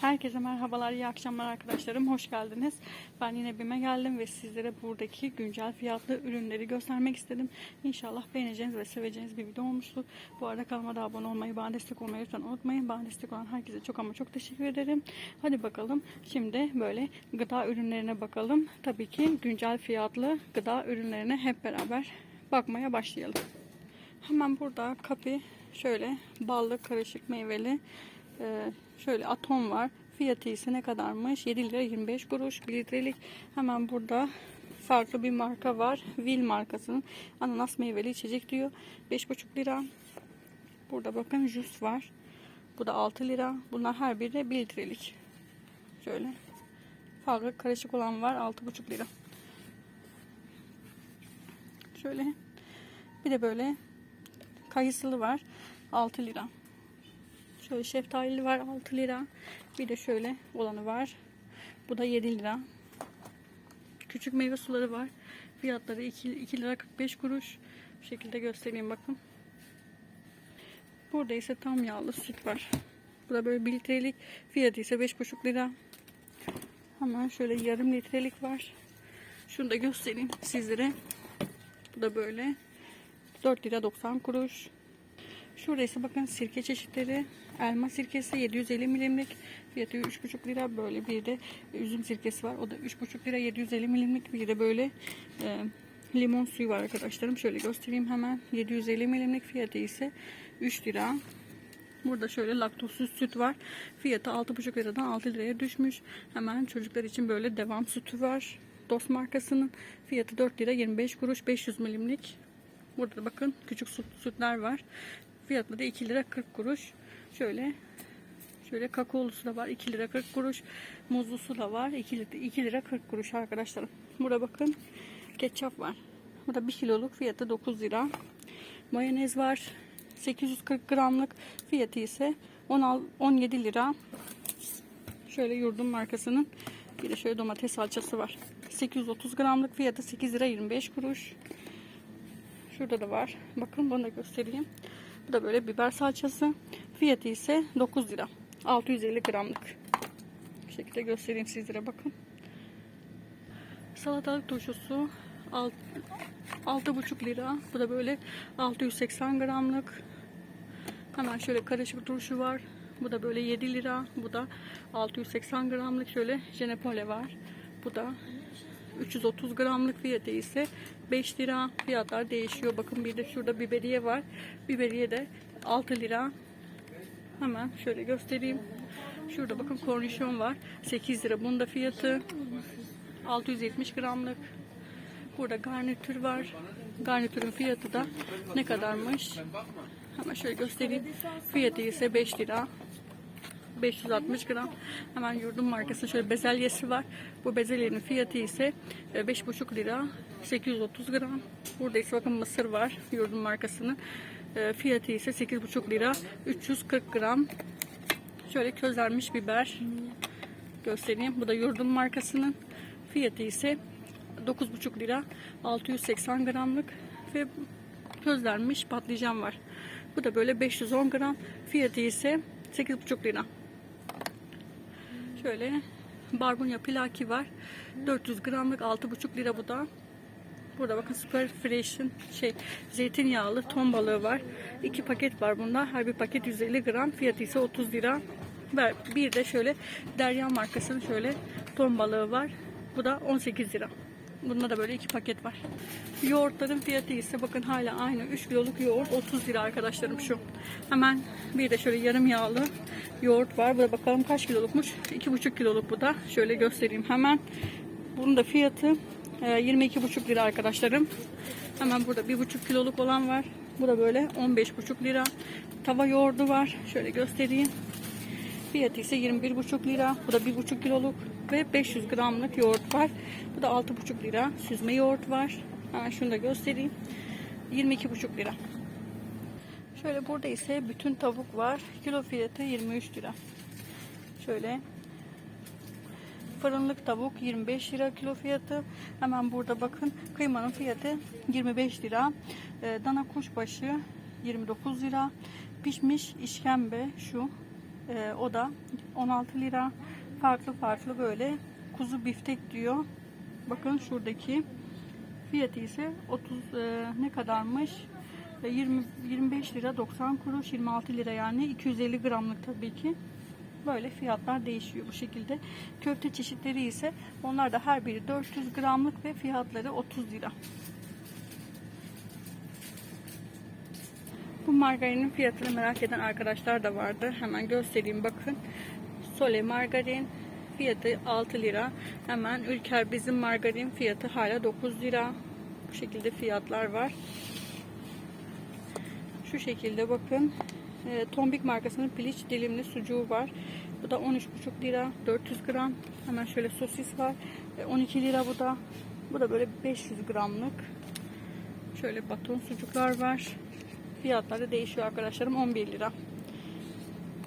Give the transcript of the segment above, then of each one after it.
Herkese merhabalar, iyi akşamlar arkadaşlarım. Hoş geldiniz. Ben yine BİM'e geldim ve sizlere buradaki güncel fiyatlı ürünleri göstermek istedim. İnşallah beğeneceğiniz ve seveceğiniz bir video olmuştur. Bu arada kanalıma da abone olmayı, bana destek olmayı lütfen unutmayın. Bana destek olan herkese çok ama çok teşekkür ederim. Hadi bakalım şimdi böyle gıda ürünlerine bakalım. Tabii ki güncel fiyatlı gıda ürünlerine hep beraber bakmaya başlayalım. Hemen burada kapi şöyle ballı karışık meyveli ee, şöyle atom var. Fiyatı ise ne kadarmış? 7 lira 25 kuruş 1 litrelik. Hemen burada farklı bir marka var. Will markasının ananas meyveli içecek diyor. 5,5 lira. Burada bakın jus var. Bu da 6 lira. Bunlar her biri de 1 litrelik. Şöyle. Farklı karışık olan var. 6,5 lira. Şöyle. Bir de böyle kayısılı var. 6 lira. Şöyle şeftalili var 6 lira. Bir de şöyle olanı var. Bu da 7 lira. Küçük meyve suları var. Fiyatları 2, 2 lira 45 kuruş. Bu şekilde göstereyim bakın. Burada ise tam yağlı süt var. Bu da böyle 1 litrelik. Fiyatı ise 5,5 lira. Hemen şöyle yarım litrelik var. Şunu da göstereyim sizlere. Bu da böyle 4 lira 90 kuruş. Şurada ise bakın sirke çeşitleri. Elma sirkesi 750 milimlik. Fiyatı 3,5 lira. Böyle bir de üzüm sirkesi var. O da 3,5 lira 750 milimlik. Bir de böyle e, limon suyu var arkadaşlarım. Şöyle göstereyim hemen. 750 milimlik fiyatı ise 3 lira. Burada şöyle laktozsuz süt var. Fiyatı 6,5 liradan 6 liraya düşmüş. Hemen çocuklar için böyle devam sütü var. Dost markasının fiyatı 4 lira 25 kuruş 500 milimlik. Burada da bakın küçük süt, sütler var. Fiyatları 2 lira 40 kuruş. Şöyle şöyle kakaolusu da var 2 lira 40 kuruş. Muzlusu da var 2 lira, 2 lira 40 kuruş arkadaşlarım. Burada bakın ketçap var. Bu da 1 kiloluk fiyatı 9 lira. Mayonez var. 840 gramlık fiyatı ise 16, 17 lira. Şöyle yurdum markasının bir de şöyle domates salçası var. 830 gramlık fiyatı 8 lira 25 kuruş. Şurada da var. Bakın bunu da göstereyim. Bu da böyle biber salçası. Fiyatı ise 9 lira. 650 gramlık. Bu şekilde göstereyim sizlere bakın. Salatalık turşusu 6,5 lira. Bu da böyle 680 gramlık. Hemen şöyle karışık turşu var. Bu da böyle 7 lira. Bu da 680 gramlık. Şöyle jenepole var. Bu da 330 gramlık fiyatı ise 5 lira. Fiyatlar değişiyor. Bakın bir de şurada biberiye var. Biberiye de 6 lira. Hemen şöyle göstereyim. Şurada bakın kornişon var. 8 lira. Bunun da fiyatı 670 gramlık. Burada garnitür var. Garnitürün fiyatı da ne kadarmış? Hemen şöyle göstereyim. Fiyatı ise 5 lira. 560 gram. Hemen yurdum markası şöyle bezelyesi var. Bu bezelyenin fiyatı ise 5,5 lira. 830 gram. Burada ise bakın mısır var. Yurdum markasının. E, Fiyatı ise 8,5 lira. 340 gram. Şöyle közlenmiş biber göstereyim. Bu da yurdum markasının. Fiyatı ise 9,5 lira. 680 gramlık ve közlenmiş patlıcan var. Bu da böyle 510 gram. Fiyatı ise 8,5 lira. Şöyle barbunya pilaki var. 400 gramlık 6,5 lira bu da. Burada bakın Super Fresh'in şey zeytinyağlı ton balığı var. İki paket var bunda. Her bir paket 150 gram. Fiyatı ise 30 lira. Bir de şöyle Derya markasının şöyle ton balığı var. Bu da 18 lira. Bunda da böyle iki paket var. Yoğurtların fiyatı ise bakın hala aynı. 3 kiloluk yoğurt 30 lira arkadaşlarım şu. Hemen bir de şöyle yarım yağlı yoğurt var. Burada bakalım kaç kilolukmuş. 2,5 kiloluk bu da. Şöyle göstereyim hemen. Bunun da fiyatı 22,5 lira arkadaşlarım. Hemen burada 1,5 kiloluk olan var. Bu da böyle 15,5 lira. Tava yoğurdu var. Şöyle göstereyim. Fiyatı ise 21,5 lira. Bu da 1,5 kiloluk ve 500 gramlık yoğurt var. Bu da 6,5 lira. Süzme yoğurt var. Hemen şunu da göstereyim. 22,5 lira. Şöyle burada ise bütün tavuk var. Kilo fiyatı 23 lira. Şöyle fırınlık tavuk 25 lira kilo fiyatı. Hemen burada bakın kıymanın fiyatı 25 lira. Ee, dana kuşbaşı 29 lira. Pişmiş işkembe şu Ee, o da 16 lira. Farklı farklı böyle kuzu biftek diyor. Bakın şuradaki fiyatı ise 30 e, ne kadarmış? E, 20 25 lira 90 kuruş 26 lira yani 250 gramlık tabii ki. Böyle fiyatlar değişiyor bu şekilde. Köfte çeşitleri ise onlar da her biri 400 gramlık ve fiyatları 30 lira. Bu margarinin fiyatını merak eden arkadaşlar da vardı. Hemen göstereyim bakın. Sole margarin fiyatı 6 lira. Hemen Ülker bizim margarin fiyatı hala 9 lira. Bu şekilde fiyatlar var. Şu şekilde bakın. E, Tombik markasının piliç dilimli sucuğu var. Bu da 13,5 lira. 400 gram. Hemen şöyle sosis var. E, 12 lira bu da. Bu da böyle 500 gramlık. Şöyle baton sucuklar var. Fiyatları değişiyor arkadaşlarım. 11 lira.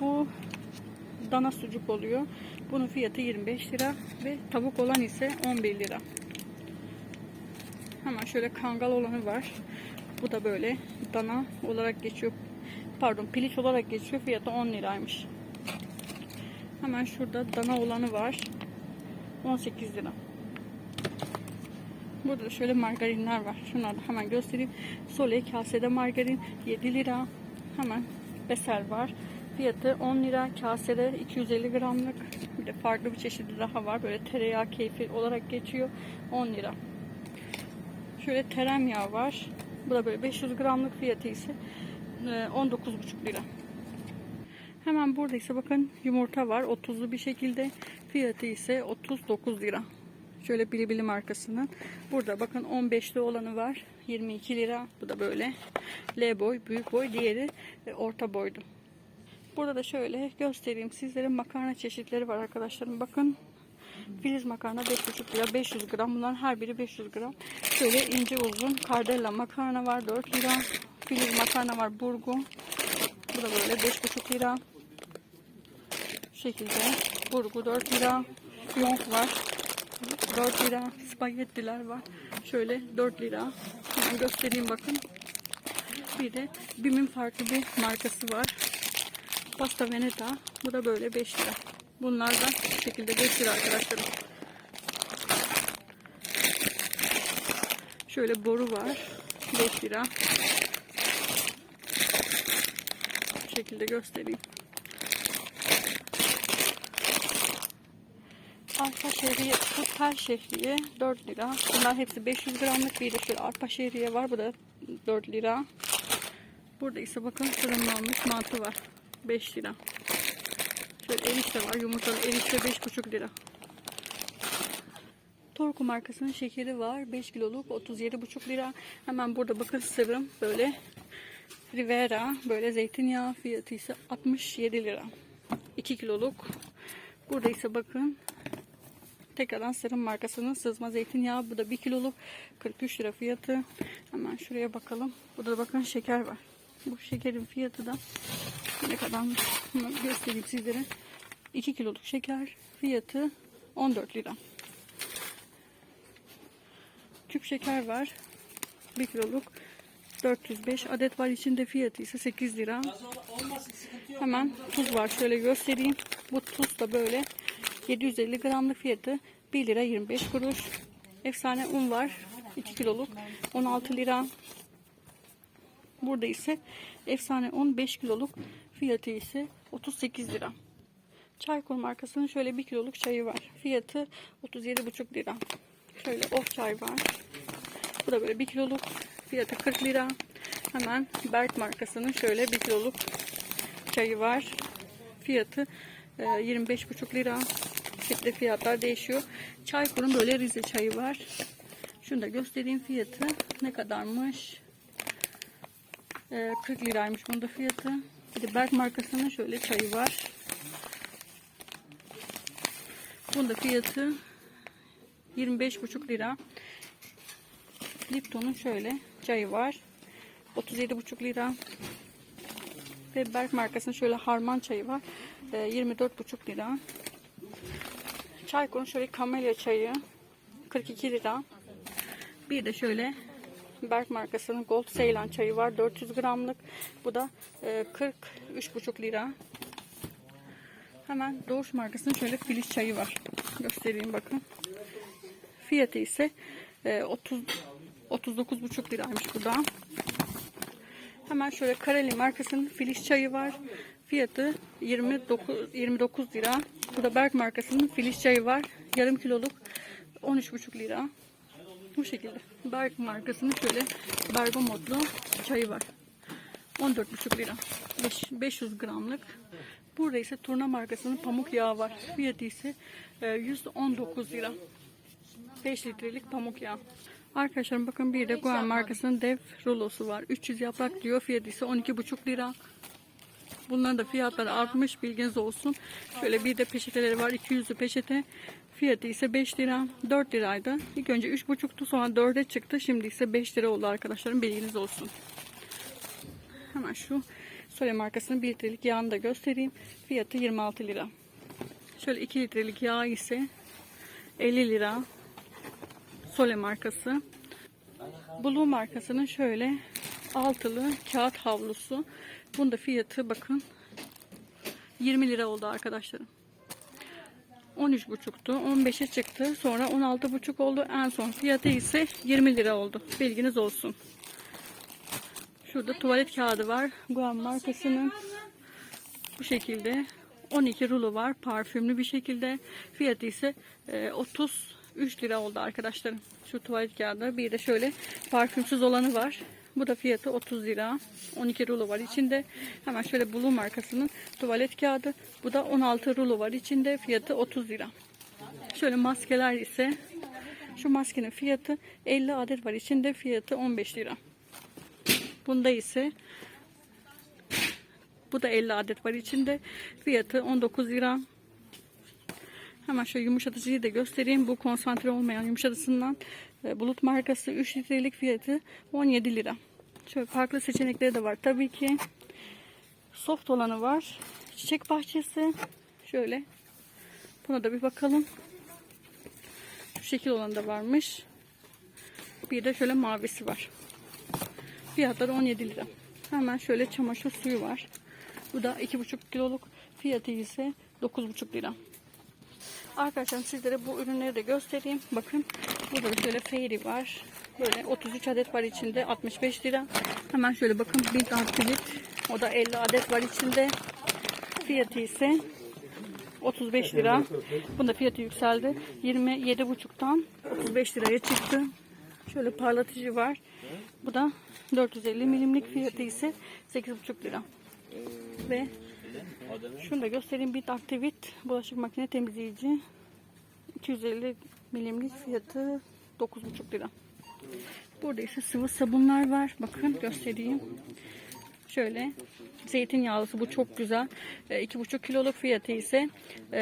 Bu dana sucuk oluyor. Bunun fiyatı 25 lira ve tavuk olan ise 11 lira. Hemen şöyle kangal olanı var. Bu da böyle dana olarak geçiyor. Pardon piliç olarak geçiyor. Fiyatı 10 liraymış. Hemen şurada dana olanı var. 18 lira. Burada da şöyle margarinler var. Şunları hemen göstereyim. Sole kasede margarin 7 lira. Hemen besel var. Fiyatı 10 lira. Kasede 250 gramlık. Bir de farklı bir çeşidi daha var. Böyle tereyağı keyfi olarak geçiyor. 10 lira. Şöyle tereyağı var. Bu da böyle 500 gramlık fiyatı ise 19,5 lira. Hemen burada ise bakın yumurta var. 30'lu bir şekilde. Fiyatı ise 39 lira. Şöyle bilibili markasının. Burada bakın 15'li olanı var. 22 lira. Bu da böyle L boy, büyük boy. Diğeri e, orta boydu. Burada da şöyle göstereyim sizlere makarna çeşitleri var arkadaşlarım. Bakın Filiz makarna 5,5 lira 500 gram. Bunların her biri 500 gram. Şöyle ince uzun kardella makarna var 4 lira. Filiz makarna var burgu. Bu da böyle 5,5 lira. Bu şekilde burgu 4 lira. Fiyonk var. 4 lira. Spagettiler var. Şöyle 4 lira. Hemen göstereyim bakın. Bir de Bim'in farklı bir markası var. Pasta Veneta. Bu da böyle 5 lira. Bunlar da bu şekilde 5 lira arkadaşlarım. Şöyle boru var. 5 lira. Şekilde göstereyim. Arpa şehriye, bu tel şehriye 4 lira. Bunlar hepsi 500 gramlık. Bir de arpa şehriye var. Bu da 4 lira. Burada ise bakın fırınlanmış mantı var. 5 lira. Şöyle erişte var. Yumurtalı erişte 5,5 lira. Torku markasının şekeri var. 5 kiloluk 37,5 lira. Hemen burada bakın sırım böyle Rivera böyle zeytinyağı fiyatı ise 67 lira. 2 kiloluk. Burada ise bakın tekrardan sırım markasının sızma zeytinyağı. Bu da 1 kiloluk 43 lira fiyatı. Hemen şuraya bakalım. Burada da bakın şeker var. Bu şekerin fiyatı da ne? Hemen göstereyim sizlere. 2 kiloluk şeker fiyatı 14 lira. Küp şeker var. 1 kiloluk 405 adet var. içinde fiyatı ise 8 lira. Hemen tuz var. Şöyle göstereyim. Bu tuz da böyle 750 gramlık fiyatı 1 lira 25 kuruş. Efsane un var. 2 kiloluk 16 lira. Burada ise efsane un 5 kiloluk fiyatı ise 38 lira. Çaykur markasının şöyle 1 kiloluk çayı var. Fiyatı 37,5 lira. Şöyle of çay var. Bu da böyle 1 kiloluk. Fiyatı 40 lira. Hemen Berk markasının şöyle 1 kiloluk çayı var. Fiyatı e, 25,5 lira. Şekilde fiyatlar değişiyor. Çaykur'un böyle Rize çayı var. Şunu da göstereyim fiyatı. Ne kadarmış? E, 40 liraymış bunun da fiyatı. Bir de Berk markasının şöyle çayı var. Bunun da fiyatı 25,5 lira. Lipton'un şöyle çayı var. 37,5 lira. Ve Berk markasının şöyle harman çayı var. Ee, 24,5 lira. Çaykur'un şöyle kamelya çayı 42 lira. Bir de şöyle Berk markasının Gold Ceylan çayı var. 400 gramlık. Bu da e, 43,5 lira. Hemen Doğuş markasının şöyle filiz çayı var. Göstereyim bakın. Fiyatı ise e, 30 39,5 liraymış bu da. Hemen şöyle Kareli markasının filiz çayı var. Fiyatı 29 29 lira. Bu da Berk markasının filiz çayı var. Yarım kiloluk 13,5 lira. Bu şekilde. Berk markasının şöyle bergamotlu çayı var. 14,5 lira. Beş- 500 gramlık. Burada ise Turna markasının pamuk yağı var. Fiyatı ise e, 119 lira. 5 litrelik pamuk yağı. Arkadaşlar bakın bir de Guan markasının dev rulosu var. 300 yaprak diyor. Fiyatı ise 12,5 lira. Bunların da fiyatları artmış bilginiz olsun. Şöyle bir de peçeteleri var. 200'lü peçete. Fiyatı ise 5 lira. 4 liraydı. İlk önce 3,5'tu sonra 4'e çıktı. Şimdi ise 5 lira oldu arkadaşlarım. Bilginiz olsun. Hemen şu Sole markasının 1 litrelik yağını da göstereyim. Fiyatı 26 lira. Şöyle 2 litrelik yağ ise 50 lira. Sole markası. Blue markasının şöyle altılı kağıt havlusu. Bunun da fiyatı bakın 20 lira oldu arkadaşlarım. 13,5'tu. 15'e çıktı. Sonra 16,5 oldu. En son fiyatı ise 20 lira oldu. Bilginiz olsun. Şurada tuvalet kağıdı var. Guam markasının. Bu şekilde 12 rulo var. Parfümlü bir şekilde. Fiyatı ise e, 30 3 lira oldu arkadaşlarım. Şu tuvalet kağıdı. Bir de şöyle parfümsüz olanı var. Bu da fiyatı 30 lira. 12 rulo var içinde. Hemen şöyle Bulu markasının tuvalet kağıdı. Bu da 16 rulo var içinde. Fiyatı 30 lira. Şöyle maskeler ise şu maskenin fiyatı 50 adet var içinde. Fiyatı 15 lira. Bunda ise bu da 50 adet var içinde. Fiyatı 19 lira. Hemen şöyle yumuşatıcıyı da göstereyim. Bu konsantre olmayan yumuşatıcısından e, Bulut markası 3 litrelik fiyatı 17 lira. Şöyle farklı seçenekleri de var. Tabii ki soft olanı var. Çiçek bahçesi. Şöyle. Buna da bir bakalım. Şu şekil olan da varmış. Bir de şöyle mavisi var. Fiyatları 17 lira. Hemen şöyle çamaşır suyu var. Bu da 2,5 kiloluk. Fiyatı ise 9,5 lira. Arkadaşlar sizlere bu ürünleri de göstereyim. Bakın burada da şöyle fairy var. Böyle 33 adet var içinde 65 lira. Hemen şöyle bakın bir aktivit. O da 50 adet var içinde. Fiyatı ise 35 lira. Bunda fiyatı yükseldi. 27,5'tan 35 liraya çıktı. Şöyle parlatıcı var. Bu da 450 milimlik fiyatı ise 8,5 lira. Ve şunu da göstereyim. Bir aktivit bulaşık makine temizleyici. 250 milimlik fiyatı 9,5 lira. Burada ise sıvı sabunlar var. Bakın göstereyim. Şöyle zeytinyağlısı bu çok güzel. E, 2,5 kiloluk fiyatı ise e,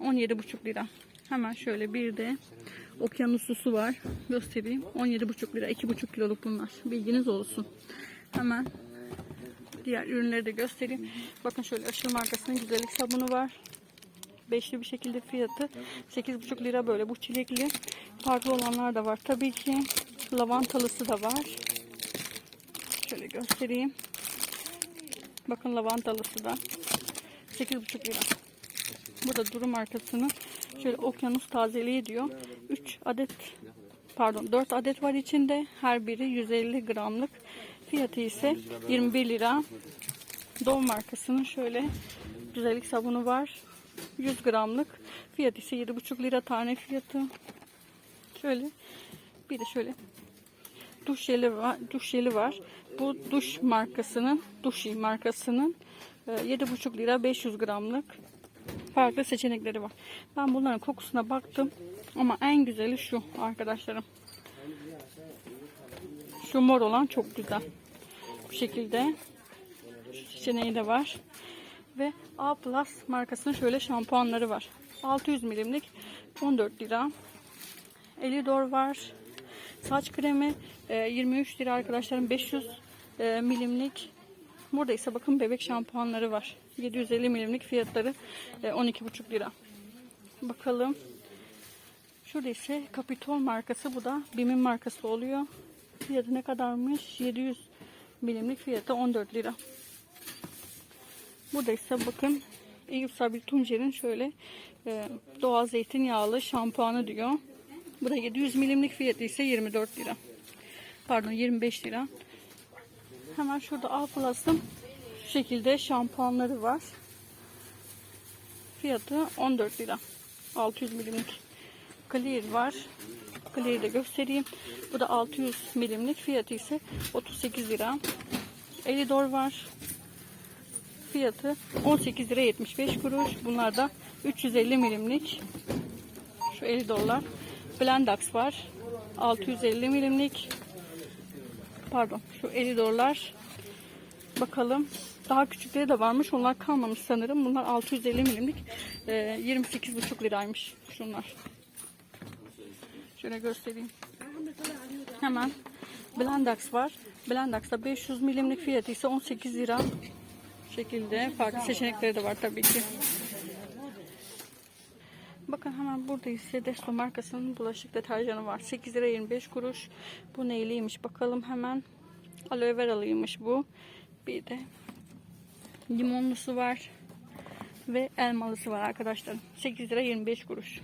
17,5 lira. Hemen şöyle bir de okyanuslusu var. Göstereyim. 17,5 lira. 2,5 kiloluk bunlar. Bilginiz olsun. Hemen diğer ürünleri de göstereyim. Bakın şöyle aşırı markasının güzellik sabunu var. Beşli bir şekilde fiyatı 8,5 lira böyle. Bu çilekli farklı olanlar da var. Tabii ki lavantalısı da var. Şöyle göstereyim. Bakın lavantalısı da 8,5 lira. Burada Duru markasının şöyle okyanus tazeliği diyor. 3 adet pardon 4 adet var içinde. Her biri 150 gramlık. Fiyatı ise 21 lira. Dove markasının şöyle güzellik sabunu var. 100 gramlık. Fiyatı ise 7,5 lira tane fiyatı. Şöyle bir de şöyle duş jeli var. Duş jeli var. Bu duş markasının, Duşi markasının e, 7,5 lira 500 gramlık farklı seçenekleri var. Ben bunların kokusuna baktım ama en güzeli şu arkadaşlarım. Şu mor olan çok güzel. Bu şekilde seçeneği de var. Ve A Plus markasının şöyle şampuanları var. 600 milimlik 14 lira. Elidor var. Saç kremi e, 23 lira arkadaşlarım 500 e, milimlik. Burada ise bakın bebek şampuanları var. 750 milimlik fiyatları e, 12,5 lira. Bakalım. Şurada ise Capitol markası. Bu da Bim'in markası oluyor. Fiyatı ne kadarmış? 700 milimlik fiyatı 14 lira. Burada ise bakın Eyüp Sabri Tuncer'in şöyle e, doğal zeytinyağlı şampuanı diyor. Bu da 700 milimlik fiyatı ise 24 lira. Pardon 25 lira. Hemen şurada A Plus'ın şekilde şampuanları var. Fiyatı 14 lira. 600 milimlik. Clear var. Clear'ı da göstereyim. Bu da 600 milimlik. Fiyatı ise 38 lira. Elidor var. Fiyatı 18 lira 75 kuruş. Bunlar da 350 milimlik. Şu Elidor'lar. Blendax var. 650 milimlik. Pardon. Şu Elidor'lar. Bakalım. Daha küçükleri de varmış. Onlar kalmamış sanırım. Bunlar 650 milimlik. Ee, 28,5 liraymış şunlar. Şöyle göstereyim. Hemen Blendax var. Blendax'ta 500 milimlik fiyatı ise 18 lira. Şekilde farklı seçenekleri de var tabii ki. Bakın hemen burada ise Desto markasının bulaşık deterjanı var. 8 lira 25 kuruş. Bu neyliymiş bakalım hemen. Aloe veralıymış bu. Bir de limonlusu var. Ve elmalısı var arkadaşlar. 8 lira 25 kuruş.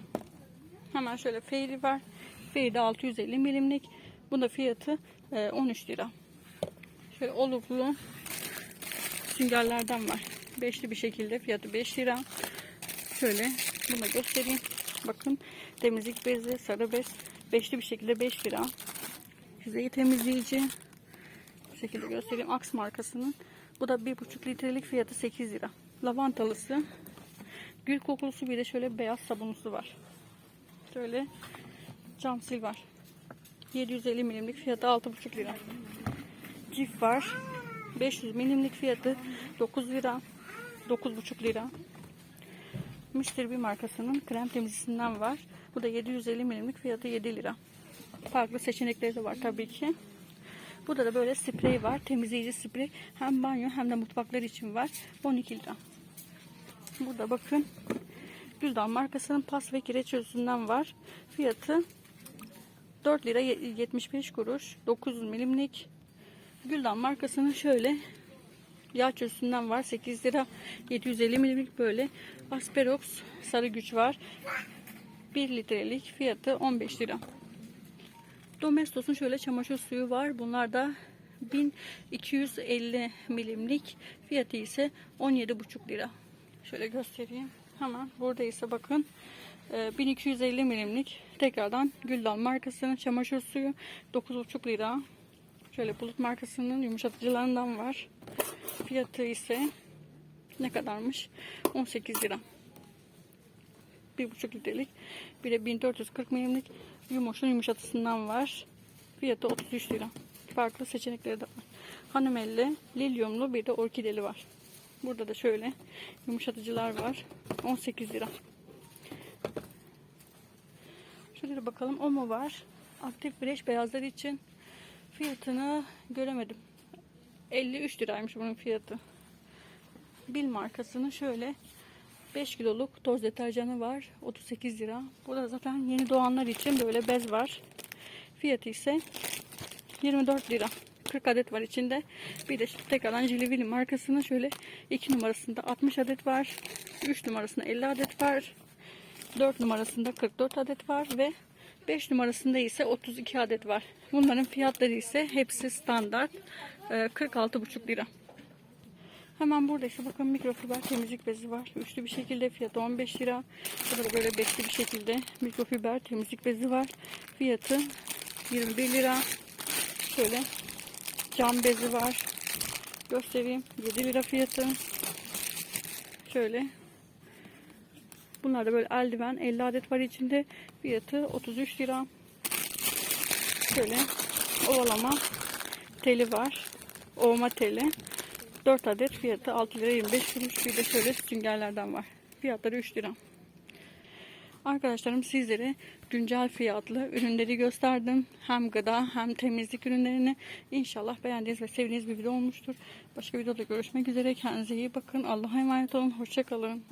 Hemen şöyle Fairy var. Fairy de 650 milimlik. Bunda da fiyatı e, 13 lira. Şöyle oluklu süngerlerden var. Beşli bir şekilde fiyatı 5 lira. Şöyle bunu göstereyim. Bakın temizlik bezi, sarı bez. Beşli bir şekilde 5 lira. Yüzeyi temizleyici. Bu şekilde göstereyim. Axe markasının. Bu da 1,5 litrelik fiyatı 8 lira. Lavantalısı. Gül kokulusu bir de şöyle beyaz sabunlusu var. Şöyle cam sil var. 750 milimlik fiyatı 6,5 lira. Cif var. 500 milimlik fiyatı 9 lira. 9,5 lira. Mr. B markasının krem temizlisinden var. Bu da 750 milimlik fiyatı 7 lira. Farklı seçenekleri de var tabii ki. Burada da böyle sprey var. Temizleyici sprey. Hem banyo hem de mutfaklar için var. 12 lira. Burada bakın. Güldan markasının pas ve kireç çözüsünden var. Fiyatı 4 lira 75 kuruş. 900 milimlik. Güldan markasının şöyle yağ çözüsünden var. 8 lira 750 milimlik böyle. Asperox sarı güç var. 1 litrelik fiyatı 15 lira. Domestos'un şöyle çamaşır suyu var. Bunlar da 1250 milimlik. Fiyatı ise 17,5 lira. Şöyle göstereyim. Hemen burada ise bakın e, 1250 milimlik tekrardan Güldan markasının çamaşır suyu 9,5 lira. Şöyle bulut markasının yumuşatıcılarından var. Fiyatı ise ne kadarmış? 18 lira. 1,5 litrelik. Bir de 1440 milimlik yumuşun yumuşatısından var. Fiyatı 33 lira. Farklı seçenekleri de var. Hanımeli, lilyumlu bir de orkideli var. Burada da şöyle yumuşatıcılar var. 18 lira. Şöyle bakalım. Omo var. Aktif fresh beyazlar için fiyatını göremedim. 53 liraymış bunun fiyatı. Bil markasının şöyle 5 kiloluk toz deterjanı var. 38 lira. Bu da zaten yeni doğanlar için böyle bez var. Fiyatı ise 24 lira. 40 adet var içinde. Bir de tekrardan Jilivili markasının şöyle 2 numarasında 60 adet var. 3 numarasında 50 adet var. 4 numarasında 44 adet var ve 5 numarasında ise 32 adet var. Bunların fiyatları ise hepsi standart. Ee, 46,5 lira. Hemen burada ise bakın mikrofiber temizlik bezi var. Üçlü bir şekilde fiyatı 15 lira. Burada böyle beşli bir şekilde mikrofiber temizlik bezi var. Fiyatı 21 lira. Şöyle cam bezi var. Göstereyim. 7 lira fiyatı. Şöyle. Bunlar da böyle eldiven. 50 adet var içinde. Fiyatı 33 lira. Şöyle ovalama teli var. Ovma teli. 4 adet fiyatı 6 lira 25 kuruş. Bir de şöyle süngerlerden var. Fiyatları 3 lira. Arkadaşlarım sizlere güncel fiyatlı ürünleri gösterdim. Hem gıda hem temizlik ürünlerini. İnşallah beğendiğiniz ve sevdiğiniz bir video olmuştur. Başka videoda görüşmek üzere. Kendinize iyi bakın. Allah'a emanet olun. Hoşçakalın.